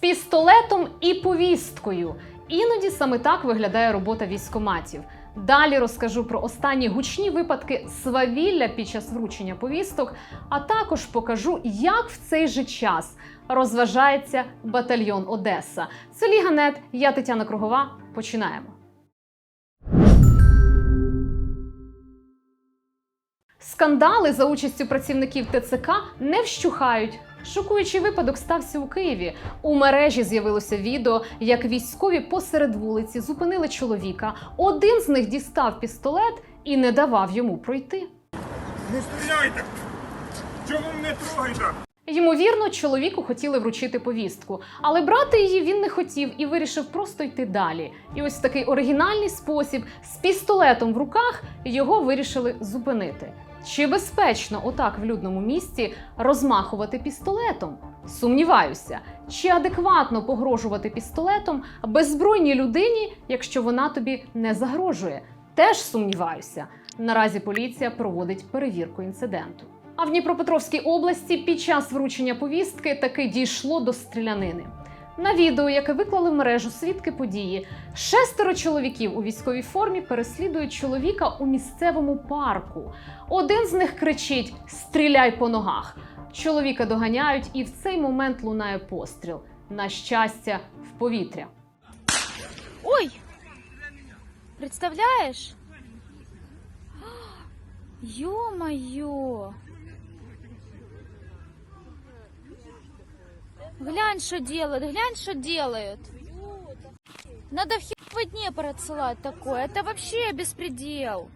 пістолетом і повісткою. Іноді саме так виглядає робота військоматів. Далі розкажу про останні гучні випадки свавілля під час вручення повісток, а також покажу, як в цей же час розважається батальйон Одеса. Це Ліга Нет, я Тетяна Кругова. Починаємо. Скандали за участю працівників ТЦК не вщухають. Шокуючий випадок стався у Києві. У мережі з'явилося відео, як військові посеред вулиці зупинили чоловіка. Один з них дістав пістолет і не давав йому пройти. Не стріляйте! Чому мене трогаєте? Ймовірно, чоловіку хотіли вручити повістку, але брати її він не хотів і вирішив просто йти далі. І ось в такий оригінальний спосіб з пістолетом в руках його вирішили зупинити. Чи безпечно отак в людному місті розмахувати пістолетом? Сумніваюся, чи адекватно погрожувати пістолетом беззбройній людині, якщо вона тобі не загрожує? Теж сумніваюся. Наразі поліція проводить перевірку інциденту. А в Дніпропетровській області під час вручення повістки таки дійшло до стрілянини. На відео, яке виклали в мережу свідки події, шестеро чоловіків у військовій формі переслідують чоловіка у місцевому парку. Один з них кричить: Стріляй по ногах. Чоловіка доганяють, і в цей момент лунає постріл. На щастя, в повітря. Ой! Представляешь? Ё-моё! Глянь, что делают, глянь, что делают. Надо в херовый Днепр отсылать такое. Это вообще беспредел.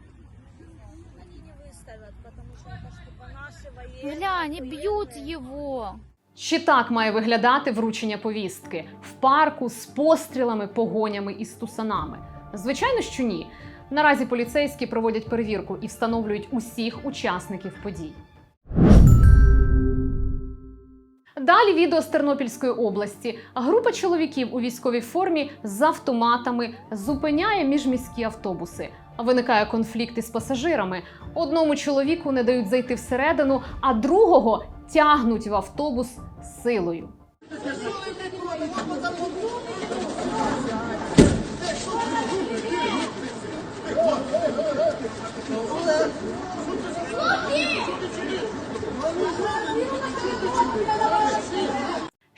Глянь, и бьют его. Чи так має виглядати вручення повістки в парку з пострілами, погонями і стусанами? Звичайно, що ні. Наразі поліцейські проводять перевірку і встановлюють усіх учасників подій. Далі відео з Тернопільської області. Група чоловіків у військовій формі з автоматами зупиняє міжміські автобуси. Виникає конфлікт із пасажирами. Одному чоловіку не дають зайти всередину, а другого тягнуть в автобус силою.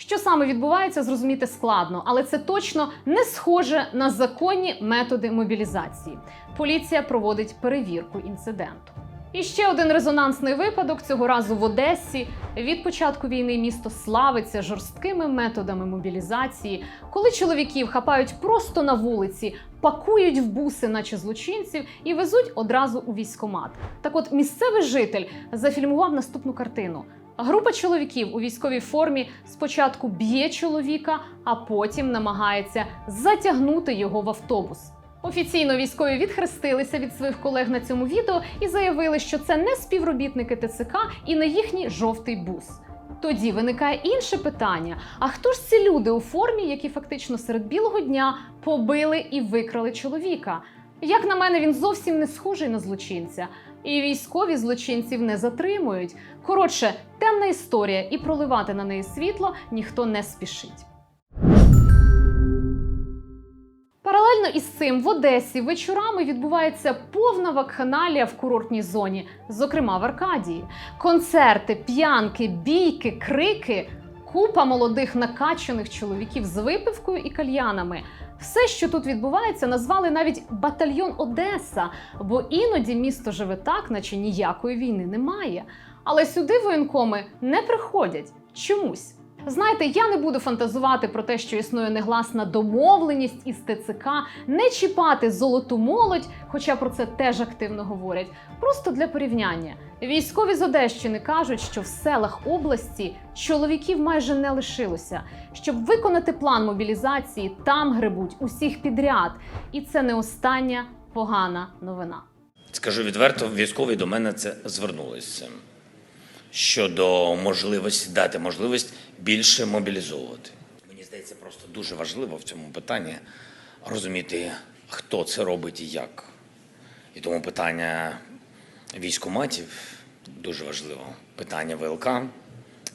Що саме відбувається, зрозуміти складно, але це точно не схоже на законні методи мобілізації. Поліція проводить перевірку інциденту. І ще один резонансний випадок цього разу в Одесі. Від початку війни місто славиться жорсткими методами мобілізації, коли чоловіків хапають просто на вулиці, пакують в буси, наче злочинців, і везуть одразу у військомат. Так от місцевий житель зафільмував наступну картину. Група чоловіків у військовій формі спочатку б'є чоловіка, а потім намагається затягнути його в автобус. Офіційно військові відхрестилися від своїх колег на цьому відео і заявили, що це не співробітники ТЦК і не їхній жовтий бус. Тоді виникає інше питання: а хто ж ці люди у формі, які фактично серед білого дня побили і викрали чоловіка? Як на мене, він зовсім не схожий на злочинця, і військові злочинців не затримують. Коротше, темна історія, і проливати на неї світло ніхто не спішить. Паралельно із цим в Одесі вечорами відбувається повна вакханалія в курортній зоні, зокрема в Аркадії. Концерти, п'янки, бійки, крики, купа молодих накачаних чоловіків з випивкою і кальянами. Все, що тут відбувається, назвали навіть батальйон Одеса, бо іноді місто живе так, наче ніякої війни немає. Але сюди воєнкоми не приходять чомусь. Знаєте, я не буду фантазувати про те, що існує негласна домовленість із ТЦК, не чіпати золоту молодь, хоча про це теж активно говорять. Просто для порівняння. Військові з Одещини кажуть, що в селах області чоловіків майже не лишилося. Щоб виконати план мобілізації, там гребуть усіх підряд. І це не остання погана новина. Скажу відверто, військові до мене це звернулися щодо можливості дати можливість більше мобілізовувати. Мені здається, просто дуже важливо в цьому питанні розуміти, хто це робить і як. І тому питання військоматів дуже важливо. Питання ВЛК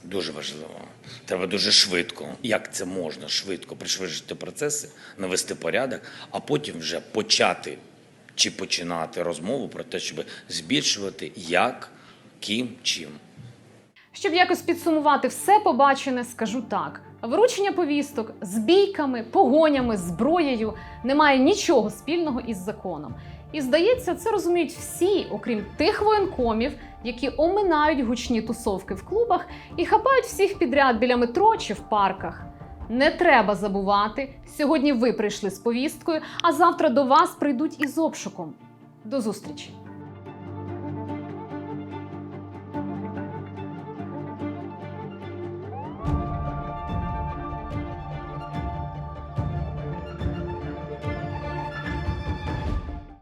дуже важливо. Треба дуже швидко, як це можна швидко пришвидшити процеси, навести порядок, а потім вже почати чи починати розмову про те, щоб збільшувати як, ким, чим. Щоб якось підсумувати все побачене, скажу так: вручення повісток з бійками, погонями, зброєю не має нічого спільного із законом. І здається, це розуміють всі, окрім тих воєнкомів, які оминають гучні тусовки в клубах і хапають всіх підряд біля метро чи в парках. Не треба забувати, сьогодні ви прийшли з повісткою, а завтра до вас прийдуть із обшуком. До зустрічі!